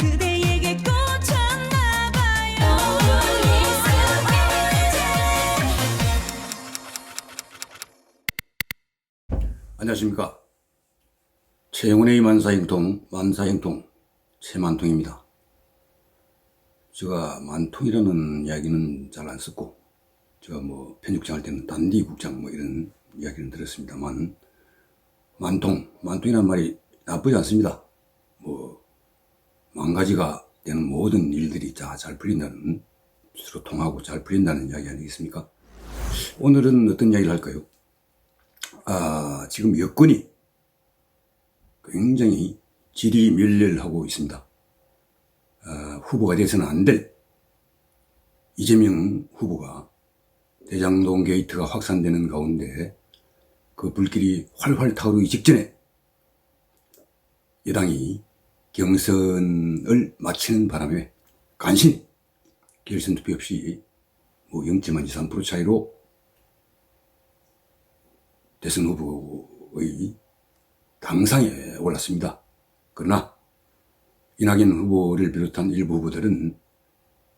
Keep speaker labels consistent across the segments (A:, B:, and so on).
A: 그대에게 꽂혔나봐요
B: 안녕하십니까. 최영훈의 만사행통, 만사행통, 최만통입니다. 제가 만통이라는 이야기는 잘 안 썼고, 제가 뭐 편육장 할 때는 단디국장 뭐 이런 이야기는 들었습니다만, 만통, 만통이라는 말이 나쁘지 않습니다. 뭐, 망가지가 되는 모든 일들이 다 잘 풀린다는, 스스로 통하고 잘 풀린다는 이야기 아니겠습니까? 오늘은 어떤 이야기를 할까요? 아, 지금 여건이 굉장히 지리멸렬하고 있습니다. 아, 후보가 돼서는 안 될 이재명 후보가 대장동 게이트가 확산되는 가운데 그 불길이 활활 타오르기 직전에 여당이 경선을 마치는 바람에 간신히 결선 투표 없이 뭐 0.23% 차이로 대선 후보의 당상에 올랐습니다. 그러나 이낙연 후보를 비롯한 일부 후보들은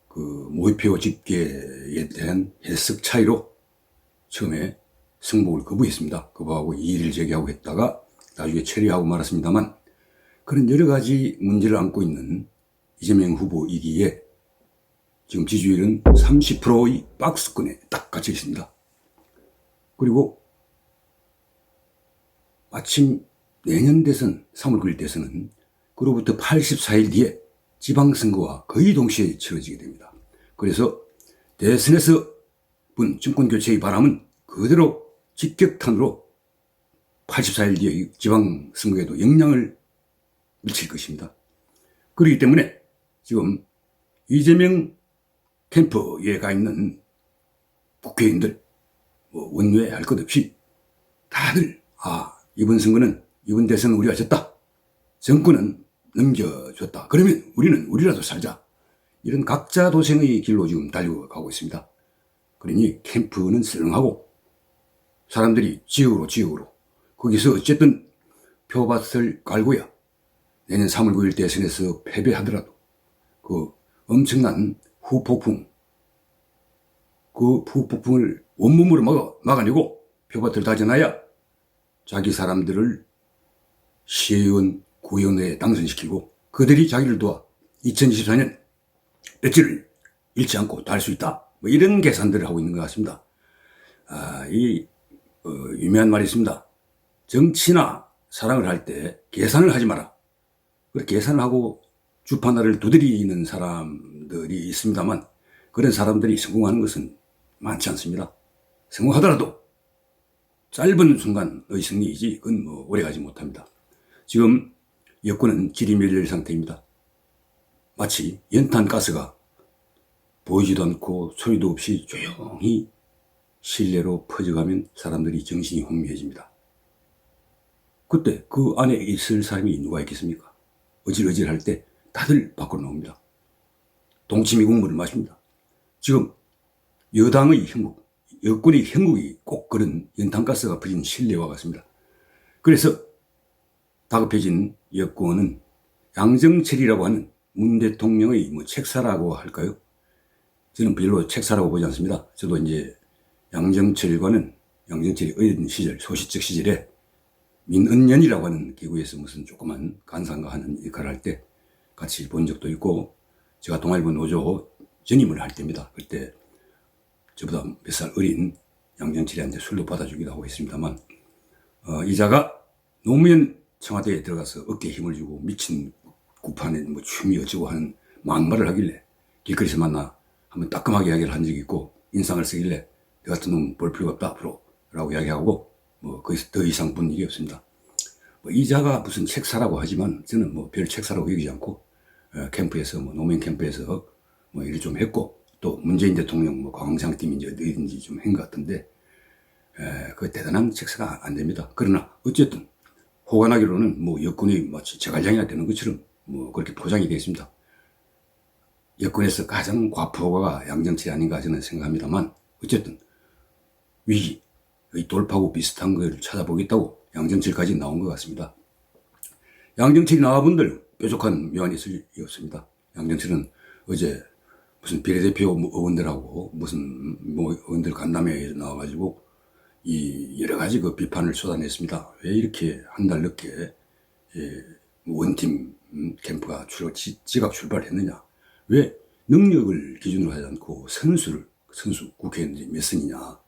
B: 그 모의표 집계에 대한 해석 차이로 처음에 승복을 거부했습니다. 거부하고 이의를 제기하고 했다가 나중에 처리하고 말았습니다만 그런 여러 가지 문제를 안고 있는 이재명 후보이기에 지금 지지율은 30%의 박스권에 딱 갇혀 있습니다. 그리고 마침 내년 대선 3월 9일 대선은 그로부터 84일 뒤에 지방선거와 거의 동시에 치러지게 됩니다. 그래서 대선에서 분 정권교체의 바람은 그대로 직격탄으로 84일 뒤에 지방선거에도 영향을 미칠 것입니다. 그렇기 때문에 지금 이재명 캠프에 가 있는 국회의원들, 뭐 원외 할 것 없이 다들 아 이번 선거는 이번 대선은 우리가 졌다. 정권은 넘겨줬다. 그러면 우리는 우리라도 살자. 이런 각자 도생의 길로 지금 달려가고 있습니다. 그러니 캠프는 쓰렁하고 사람들이 지역으로 지역으로 거기서 어쨌든 표밭을 갈고야 내년 3월 9일 대선에서 패배하더라도 그 엄청난 후폭풍 그 후폭풍을 원몸으로 막아, 막아내고 표밭을 다져놔야 자기 사람들을 시의원, 구의원에 당선시키고 그들이 자기를 도와 2024년 며칠을 잃지 않고 달 수 있다. 뭐 이런 계산들을 하고 있는 것 같습니다. 아, 이 어, 유명한 말이 있습니다. 정치나 사랑을 할 때 계산을 하지 마라. 그렇게 계산을 하고 주판나를 두드리는 사람들이 있습니다만 그런 사람들이 성공하는 것은 많지 않습니다. 성공하더라도 짧은 순간의 승리이지 그건 뭐 오래가지 못합니다. 지금 여권은 지리멸렬 상태입니다. 마치 연탄 가스가 보이지도 않고 소리도 없이 조용히 실내로 퍼져가면 사람들이 정신이 혼미해집니다. 그때 그 안에 있을 사람이 누가 있겠습니까? 어질어질할 때 다들 밖으로 나옵니다. 동치미 국물을 마십니다. 지금 여당의 형국, 여권의 형국이 꼭 그런 연탄가스가 퍼진 실내와 같습니다. 그래서 다급해진 여권은 양정철이라고 하는 문 대통령의 뭐 책사라고 할까요? 저는 별로 책사라고 보지 않습니다. 저도 이제 양정철과는 양정철이 어린 시절, 소시적 시절에 민은연이라고 하는 기구에서 무슨 조그만 간상가 하는 역할을 할 때 같이 본 적도 있고 제가 동아일보 노조 전임을 할 때입니다. 그때 저보다 몇 살 어린 양정철이한테 술도 받아주기도 하고 있습니다만 어, 이자가 노무현 청와대에 들어가서 어깨에 힘을 주고 미친 구판에 뭐 춤이 어쩌고 하는 막말을 하길래 길거리에서 만나 한번 따끔하게 이야기를 한 적이 있고 인상을 쓰길래 너 같은 놈 볼 필요가 없다 앞으로 라고 이야기하고 뭐 거기서 더 이상 본 일이 없습니다. 뭐 이자가 무슨 책 사라고 하지만 저는 뭐 별 책 사라고 여기지 않고 어, 캠프에서 뭐 노무현 캠프에서 뭐 일을 좀 했고 또 문재인 대통령 뭐 광장팀인지 어디든지 좀 한 것 같은데 에, 그 대단한 책사가 안 됩니다. 그러나 어쨌든 호관하기로는 뭐 여권이 마치 제갈량이나 되는 것처럼 뭐 그렇게 포장이 되어 있습니다. 여권에서 가장 과포가 양정철이 아닌가 저는 생각합니다만 어쨌든 위기의 돌파구 비슷한 걸 찾아보겠다고 양정철까지 나온 것 같습니다. 양정철이 나와본들 뾰족한 묘안이 있을 리 없습니다. 양정철은 어제 무슨 비례대표 뭐 의원들하고 무슨 뭐 의원들 간담회에 나와가지고 이 여러 가지 그 비판을 쏟아냈습니다. 왜 이렇게 한 달 늦게 예, 원팀 음, 캠프가 출, 지, 지각 출발했느냐? 왜 능력을 기준으로 하지 않고 선수를 선수 국회의원들이 몇 선이냐?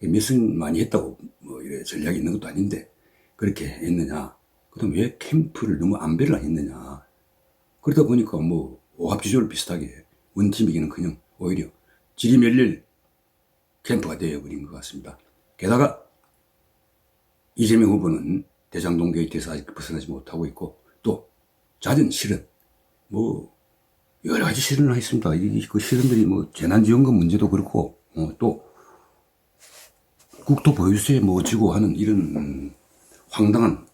B: 몇선 많이 했다고 뭐 이래 전략이 있는 것도 아닌데 그렇게 했느냐? 그다음 왜 캠프를 너무 안배를 안 했느냐? 그러다 보니까 뭐 오합지졸 비슷하게 원팀이기는커녕 오히려 질이 멸릴 캠프가 되어버린 것 같습니다. 게다가 이재명 후보는 대장동 게이트에서 아직 벗어나지 못하고 있고 또 잦은 실언 뭐 여러 가지 실언을 했습니다. 이- 그 실언들이 뭐 재난지원금 문제도 그렇고 어, 또 국토 보유세 뭐 지고 하는 이런 음, 황당한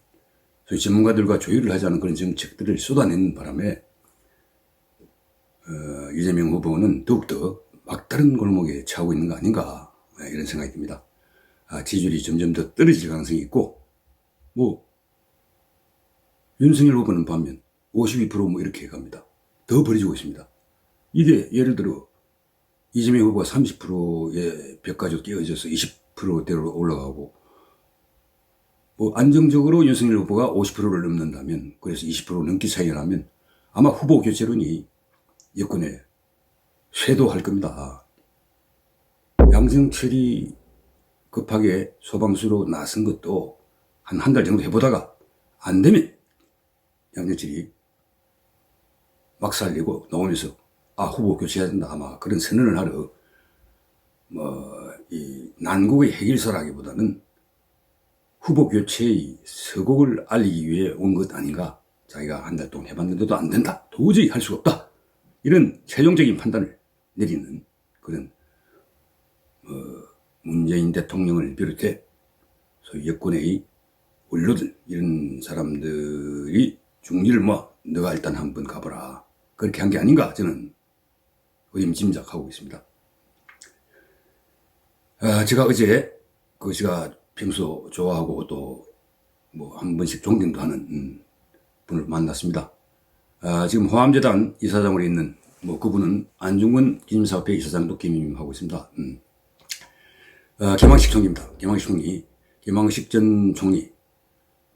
B: 소위 전문가들과 조율을 않은 그런 정책들을 쏟아내는 바람에 어, 이재명 후보는 더욱더 막다른 골목에 처하고 있는 거 아닌가 네, 이런 생각이 듭니다. 아, 지지율이 점점 더 떨어질 가능성이 있고 뭐 윤석열 후보는 반면 52%뭐 이렇게 갑니다. 더 벌어지고 있습니다. 이게 예를 들어 이재명 후보가 30%의 벽까지 끼어져서 20%대로 올라가고 뭐 안정적으로 윤석열 후보가 50%를 넘는다면 그래서 20% 넘기 나면 아마 후보 교체론이 여권에 쇄도할 겁니다. 양정철이 급하게 소방수로 나선 것도 한 한 달 정도 해보다가 안 되면 양정철이 막 살리고 나오면서 아 후보 교체해야 된다 아마 그런 선언을 하러 뭐 이 난국의 해결사라기보다는 후보 교체의 서곡을 알리기 위해 온 것 아닌가? 자기가 한 달 동안 해봤는데도 안 된다. 도저히 할 수가 없다. 이런 최종적인 판단을 내리는 그런 어, 문재인 대통령을 비롯해 소위 여권의 원로들 이런 사람들이 중리를 뭐 너가 일단 한번 가보라. 그렇게 한 게 아닌가 저는 의심짐작하고 있습니다. 아, 제가 어제 그 제가 평소 좋아하고 또 뭐 한 번씩 존경도 하는 음, 분을 만났습니다. 아, 지금 호암재단 이사장으로 있는 뭐 그분은 안중근 기념사업회 이사장도兼임하고 있습니다. 음. 아, 김황식 총리입니다. 김황식 총리, 김황식 전 총리.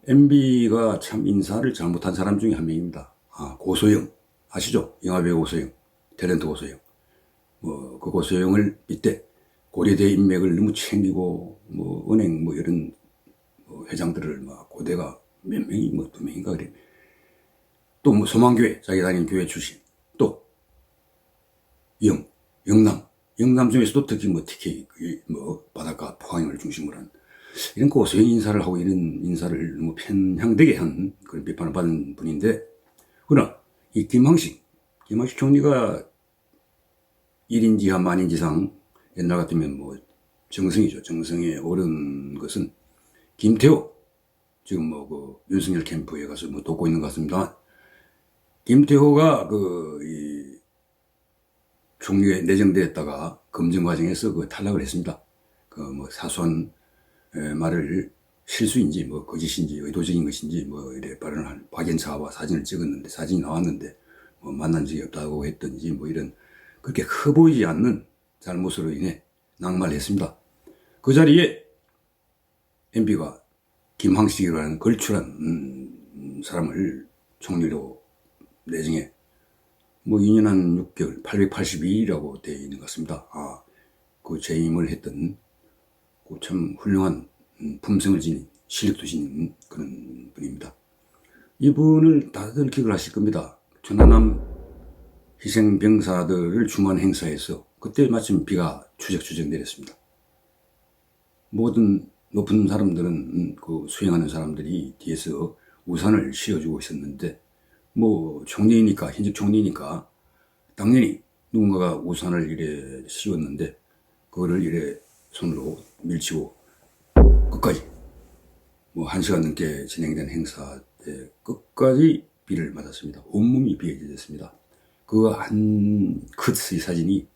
B: MB가 참 인사를 잘못한 사람 중에 한 명입니다. 아, 고소영 아시죠? 영화배우 고소영, 탤런트 고소영. 뭐 그 고소영을 이때 고려대 인맥을 너무 챙기고 뭐 은행 뭐 이런 뭐 회장들을 막 고대가 몇 명이 뭐 두 명인가 그래. 또 뭐 소망교회 자기 다니는 교회 출신 또 영, 영남, 영남 중에서도 특히 뭐 TK, 그뭐 바닷가 포항을 중심으로 한 이런 고소형 인사를 하고 이런 인사를 너무 편향되게 한 그런 비판을 받은 분인데 그러나 이 김항식, 김항식 총리가 1인지하 만인지상 옛날 같으면 뭐 정성이죠. 정성에 오른 것은 김태호 지금 뭐 그 윤석열 캠프에 가서 뭐 돕고 있는 것 같습니다. 김태호가 그이 총리에 내정되었다가 검증 과정에서 그 탈락을 했습니다. 그 뭐 사소한 에, 말을 실수인지 뭐 거짓인지 의도적인 것인지 뭐 이래 발언을 한 박연차와 사진을 찍었는데 사진이 나왔는데 뭐 만난 적이 없다고 했던지 뭐 이런 그렇게 커 보이지 않는 잘못으로 인해 낙마했습니다. 그 자리에 MB가 김황식이라는 걸출한 음, 사람을 총리로 내정해 뭐 2년 한 6개월 882일이라고 되어 있는 것 같습니다. 아, 그 재임을 했던 그 참 훌륭한 음, 품성을 지닌 실력도 지닌 그런 분입니다. 이분을 다들 기억을 하실 겁니다. 천안함 희생병사들을 중한 행사에서 그때 마침 비가 추적추적 내렸습니다. 모든 높은 사람들은 음, 그 수행하는 사람들이 뒤에서 우산을 씌워주고 있었는데 뭐 총리니까 현직 총리니까 당연히 누군가가 우산을 이래 씌웠는데 그거를 이래 손으로 밀치고 끝까지 뭐 한 시간 넘게 진행된 행사 때 끝까지 비를 맞았습니다. 온몸이 비에 젖었습니다. 그 한 컷의 사진이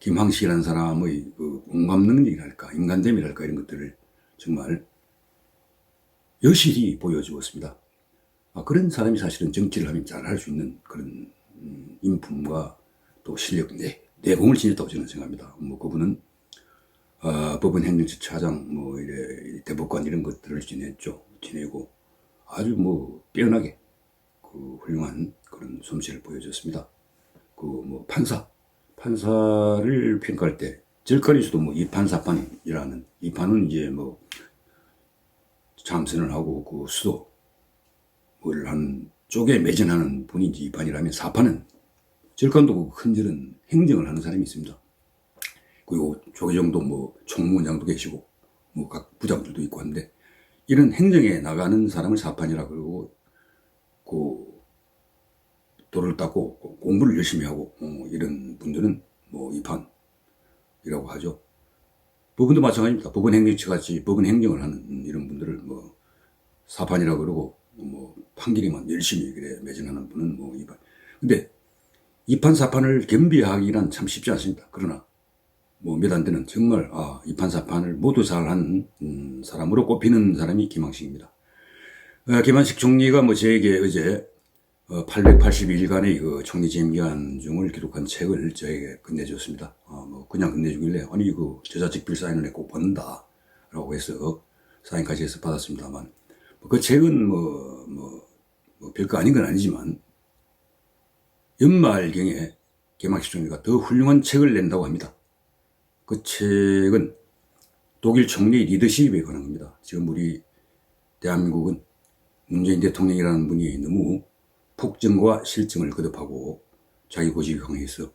B: 김황식이라는 사람의 그 공감 능력이랄까 인간됨이랄까 이런 것들을 정말 여실히 보여주었습니다. 아, 그런 사람이 사실은 정치를 하면 잘 할 수 있는 그런 음, 인품과 또 실력, 내, 내공을 지녔다고 저는 생각합니다. 뭐 그분은 아, 법원 행정처 차장, 뭐 이래 대법관 이런 것들을 지냈죠. 지내고 아주 뭐 빼어나게 그 훌륭한 그런 솜씨를 보여줬습니다. 그 뭐 판사, 판사를 평가할 때 절간에서도 뭐 이판사판이라는 이판은 이제 뭐 참선을 하고 그 수도 뭘한 쪽에 매진하는 이제 이판이라면 사판은 절간도 그 큰절은 행정을 하는 사람이 있습니다. 그리고 조계정도 뭐 총무원장도 계시고 뭐 각 부장들도 있고 한데 이런 행정에 나가는 사람을 사판이라 그러고 그 도를 닦고 공부를 열심히 하고 어, 이런 분들은 뭐 이판이라고 하죠. 법원도 마찬가지입니다. 법원 행정처 같이 법원 행정을 하는 이런 분들을 뭐 사판이라 그러고 뭐 판결이만 열심히 그래 매진하는 분은 뭐 이판. 근데 이판 사판을 겸비하기란 참 쉽지 않습니다. 그러나 뭐몇 안 되는 정말 아, 이판 사판을 모두 잘한 음, 사람으로 꼽히는 사람이 김항식입니다. 어, 김한식 총리가 뭐 저에게 어제 어, 881간의 그 총리 재임기한 중을 기록한 책을 저에게 건네줬습니다. 어, 뭐 그냥 건네주길래 아니 그 저자책 빌 사인을 내꼭 본다 라고 해서 사인까지 해서 받았습니다만 뭐그 책은 뭐, 뭐, 뭐 별거 아닌 건 아니지만 연말경에 개막식 총리가 더 훌륭한 책을 낸다고 합니다. 그 책은 독일 총리 리더십에 관한 겁니다. 지금 우리 대한민국은 문재인 대통령이라는 분이 너무 폭정과 실정을 거듭하고 자기 고집을 강해서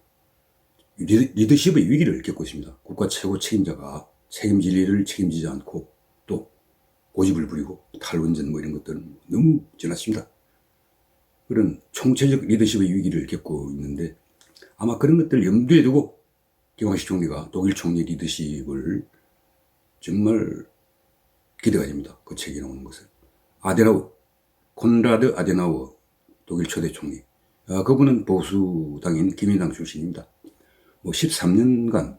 B: 리더- 리더십의 위기를 겪고 있습니다. 국가 최고 책임자가 책임질 일을 책임지지 않고 또 고집을 부리고 탈원전 뭐 이런 것들은 너무 지났습니다. 그런 총체적 리더십의 위기를 겪고 있는데 아마 그런 것들을 염두에 두고 김황식 총리가 독일 총리 리더십을 정말 기대가 됩니다. 그 책에 나오는 것을. 아데나우, 콘라드 아데나우 독일 초대 총리. 아, 그분은 보수당인 기민당 출신입니다. 뭐 13년간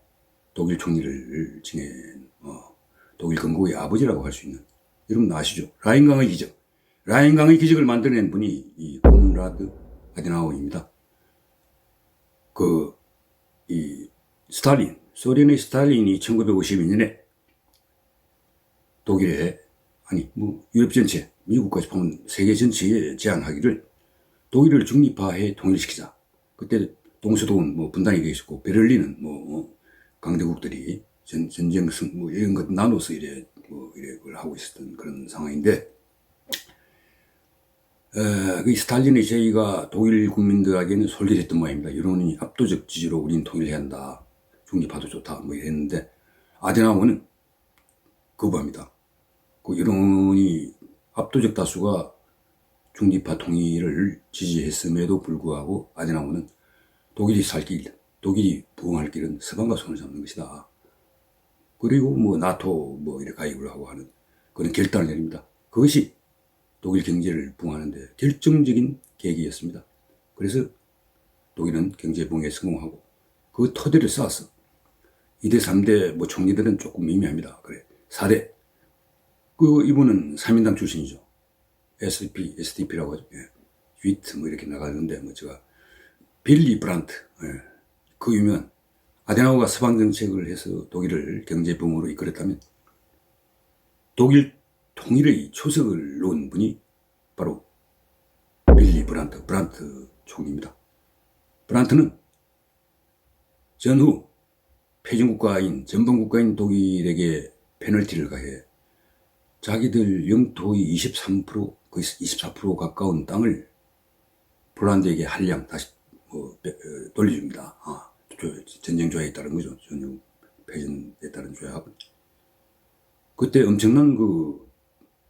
B: 독일 총리를 지낸 어, 독일 건국의 아버지라고 할 수 있는 여러분 아시죠? 라인강의 기적. 라인강의 기적을 만들어낸 분이 이 콘라드 아데나우입니다. 그, 이, 스탈린, 소련의 스탈린이 1952년에 독일에, 아니, 뭐, 유럽 전체, 미국까지 보면 세계 전체에 제안하기를 독일을 중립화해 통일시키자. 그때 동서독은 뭐 분단이 돼 있었고, 베를린은 뭐, 어, 강대국들이 전, 전쟁 승, 뭐, 이런 것 나눠서 이래, 뭐, 이래, 그걸 하고 있었던 그런 상황인데, 에, 그 스탈린의 제의가 독일 국민들에게는 솔깃했던 모양입니다. 여론이 압도적 지지로 우린 통일해야 한다. 중립화도 좋다. 뭐 이랬는데, 아데나우는 거부합니다. 그 여론이 압도적 다수가 중립화 통일을 지지했음에도 불구하고 아데나우는 독일이 살 길, 독일이 부흥할 길은 서방과 손을 잡는 것이다. 그리고 뭐 나토 뭐 이렇게 가입을 하고 하는 그런 결단을 내립니다. 그것이 독일 경제를 부흥하는데 결정적인 계기였습니다. 그래서 독일은 경제 부흥에 성공하고 그 토대를 쌓았어. 2대, 3대 뭐 총리들은 조금 미미합니다. 그래. 4대. 그 이분은 3인당 출신이죠. SDP, SDP라고 하죠. 예. 휘트 뭐 이렇게 나가는데 뭐 제가 빌리 브란트. 예. 그 유명한 아데나우가 서방 정책을 해서 독일을 경제 부흥으로 이끌었다면 독일 통일의 초석을 놓은 분이 바로 빌리 브란트, 브란트 총리입니다. 브란트는 전후 패전국가인, 전범국가인 독일에게 페널티를 가해 자기들 영토의 23%, 거의 24% 가까운 땅을 폴란드에게 한량 다시 뭐 빼- 어, 돌려줍니다. 아, 조- 전쟁 조약에 따른 거죠. 전후 패전에 따른 조약. 그때 엄청난 그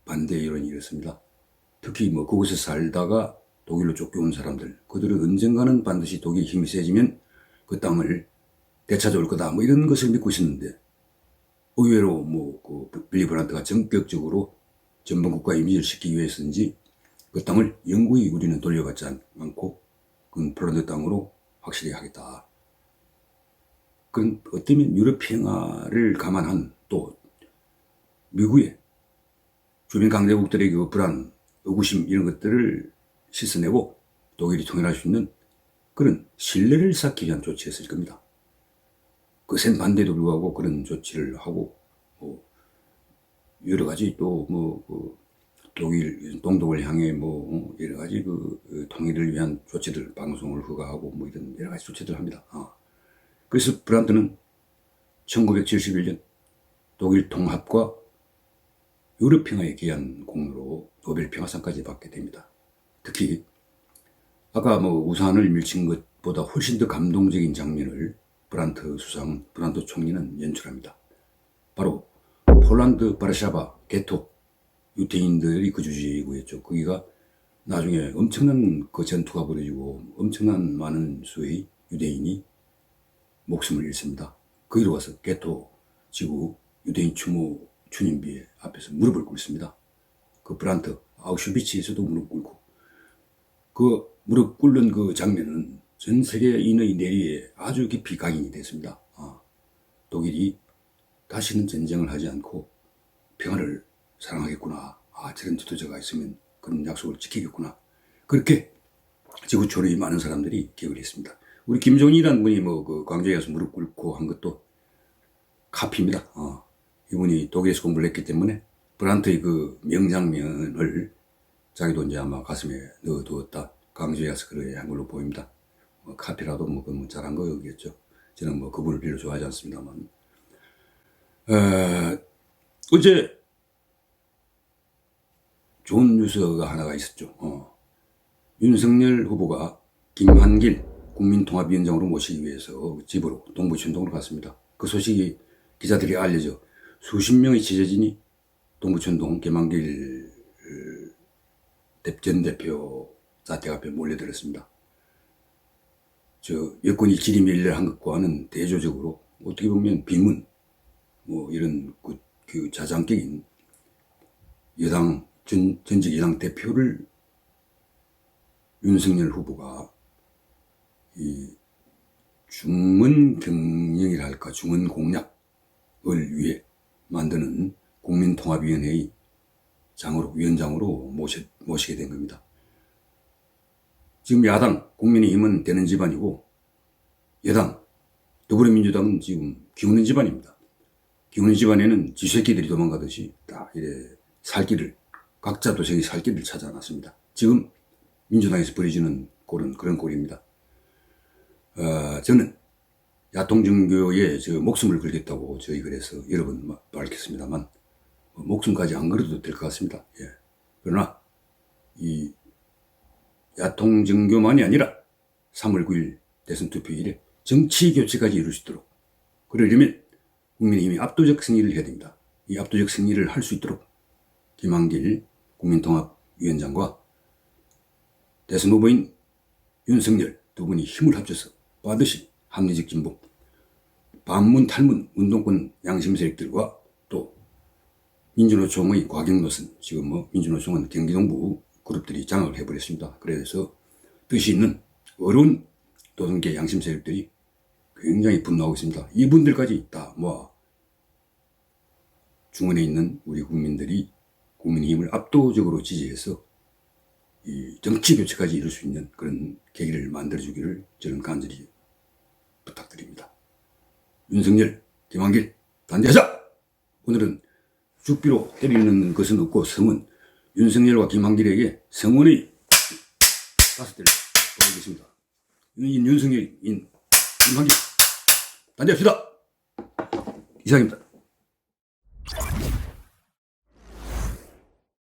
B: 반대 여론이 일었습니다. 특히 뭐 그곳에 살다가 독일로 쫓겨온 사람들, 그들은 언젠가는 반드시 독일 힘이 세지면 그 땅을 되찾아올 거다. 뭐 이런 것을 믿고 있었는데 의외로 뭐그 빌리 브란트가 전격적으로 전범국가 이미지를 시키기 위해서인지 그 땅을 영구히 우리는 돌려받지 않- 않고 그건 폴란드 땅으로 확실히 하겠다. 그런 어쩌면 유럽 평화를 감안한 또 미국의 주변 강대국들의 그 불안 의구심 이런 것들을 씻어내고 독일이 통일할 수 있는 그런 신뢰를 쌓기 위한 조치였을 겁니다. 그센 반대도 불구하고 그런 조치를 하고 뭐 여러 가지 또뭐 그 독일 동독을 향해 뭐 어, 여러 가지 그 어, 통일을 위한 조치들 방송을 허가하고 뭐 이런 여러 가지 조치들을 합니다. 어. 그래서 브란트는 1971년 독일 통합과 유럽 평화에 기한 공로로 노벨 평화상까지 받게 됩니다. 특히 아까 뭐 우산을 밀친 것보다 훨씬 더 감동적인 장면을 브란트 수상, 브란트 총리는 연출합니다. 바로 폴란드 바르샤바 게토 유태인들이 그 주지구였죠. 거기가 나중에 엄청난 그 전투가 벌어지고 엄청난 많은 수의 유대인이 목숨을 잃습니다. 거기로 와서 게토 지구 유대인 추모 추념비에 앞에서 무릎을 꿇습니다. 그 브란트 아우슈비츠에서도 무릎 꿇고 그 무릎 꿇는 그 장면은 전 세계인의 내리에 아주 깊이 각인이 됐습니다. 아, 독일이 다시는 전쟁을 하지 않고 평화를 사랑하겠구나. 아, 저런 지도자가 있으면 그런 약속을 지키겠구나. 그렇게 지구 초래의 많은 사람들이 기억을 했습니다. 우리 김종인이라는 분이 뭐 그 광주에 가서 무릎 꿇고 한 것도 카피입니다. 어. 이분이 독일에서 공부를 했기 때문에 브란트의 그 명장면을 자기도 이제 아마 가슴에 넣어두었다. 광주에 가서 그래 한 걸로 보입니다. 뭐 카피라도 뭐, 뭐 잘한 거겠죠. 저는 뭐 그분을 별로 좋아하지 않습니다만. 어, 어제 좋은 뉴스가 하나가 있었죠. 어. 윤석열 후보가 김한길 국민통합위원장으로 모시기 위해서 집으로 동부천동으로 갔습니다. 그 소식이 기자들이 알려져 수십 명의 취재진이 동부천동 김한길 전 대표 사택 앞에 몰려들었습니다. 저 여권이 지리멸렬 한 것과는 대조적으로 어떻게 보면 비문 뭐 이런 그, 그 자장격인 여당 전, 전직 여당 대표를 윤석열 후보가 이 중원 경영이랄까 중원 공약을 위해 만드는 국민통합위원회의 장으로 위원장으로 모시, 모시게 된 겁니다. 지금 야당 국민의힘은 되는 집안이고 여당 더불어민주당은 지금 기우는 집안입니다. 기우는 집안에는 쥐새끼들이 도망가듯이 다 이래 살 길을 각자 도생이 살 길을 찾아 놨습니다. 지금 민주당에서 벌어지는 꼴은 그런 꼴입니다. 어, 저는 야통정교에 저 목숨을 걸겠다고 저희 그래서 여러 번 마- 밝혔습니다만 뭐 목숨까지 안 걸어도 될 것 같습니다. 예. 그러나 이 야통정교만이 아니라 3월 9일 대선 투표일에 정치 교체까지 이룰 수 있도록 그러려면 국민의힘이 압도적 승리를 해야 됩니다. 이 압도적 승리를 할 수 있도록 김한길 국민통합위원장과 대선 후보인 윤석열 두 분이 힘을 합쳐서 반드시 합리적 진보, 반문 탈문 운동권 양심 세력들과 또 민주노총의 과경 노선, 지금 뭐 민주노총은 경기동부 그룹들이 장악을 해버렸습니다. 그래서 뜻이 있는 어려운 노동계 양심 세력들이 굉장히 분노하고 있습니다. 이분들까지 다 모아 중원에 있는 우리 국민들이 국민의힘을 압도적으로 지지해서 이 정치 교체까지 이룰 수 있는 그런 계기를 만들어주기를 저는 간절히 부탁드립니다. 윤석열, 김한길, 단대하자! 오늘은 죽비로 때리는 것은 없고 성은 윤석열과 김한길에게 성원이 다섯 대를 보내겠습니다. 윤, 윤석열인 김한길 단대합시다. 이상입니다.